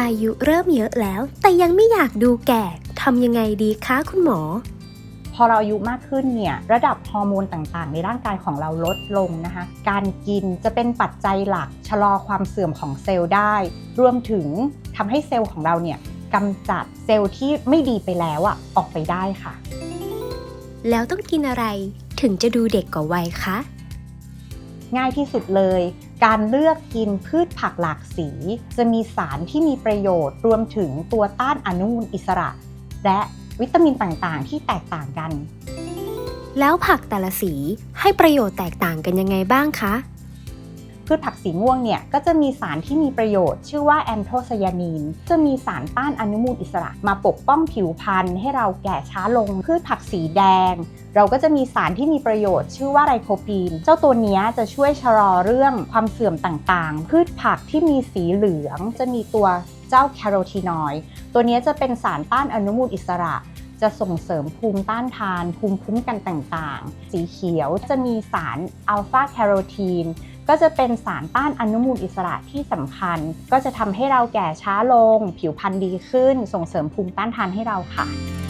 อายุเริ่มเยอะแล้ว แต่ยังไม่อยากดูแก่ทำยังไงดีคะคุณหมอ พอเราอายุมากขึ้นเนี่ยระดับฮอร์โมนต่างๆ ในร่างกายของเราลดลงนะคะ การกินจะเป็นปัจจัยหลักชะลอความเสื่อมของเซลล์ได้ รวมถึงทำให้เซลล์ของเราเนี่ยกำจัดเซลล์ที่ไม่ดีไปแล้วอะออกไปได้ค่ะ แล้วต้องกินอะไรถึงจะดูเด็กกว่าวัยคะง่ายที่สุดเลย การเลือกกินพืชผักหลากสี จะมีสารที่มีประโยชน์รวมถึงตัวต้านอนุมูลอิสระ และวิตามินต่างๆ ที่แตกต่างกัน แล้วผักแต่ละสีให้ประโยชน์แตกต่างกันยังไงบ้างคะ พืชผักสีม่วงเนี่ยก็จะมีสารที่มีประโยชน์ ชื่อว่าแอนโทไซยานีน จะมีสารต้านอนุมูลอิสระ มาปกป้องผิวพรรณให้เราแก่ช้าลง พืชผักสีแดง เราก็จะมีสารที่มีประโยชน์ ชื่อว่าไรโคปีน เจ้าตัวนี้จะช่วยชะลอเรื่องความเสื่อมต่างๆ พืชผักที่มีสีเหลือง จะมีตัวเจ้าแคโรทีนอยด์ตัวนี้จะเป็นสารต้านอนุมูลอิสระ จะส่งเสริมภูมิต้านทาน ภูมิคุ้มกันต่างๆ สีเขียวจะมีสารอัลฟาแคโรทีนก็จะเป็นสารต้านอนุมูลอิสระที่สำคัญ ก็จะทำให้เราแก่ช้าลง ผิวพรรณดีขึ้น ส่งเสริมภูมิต้านทานให้เราค่ะ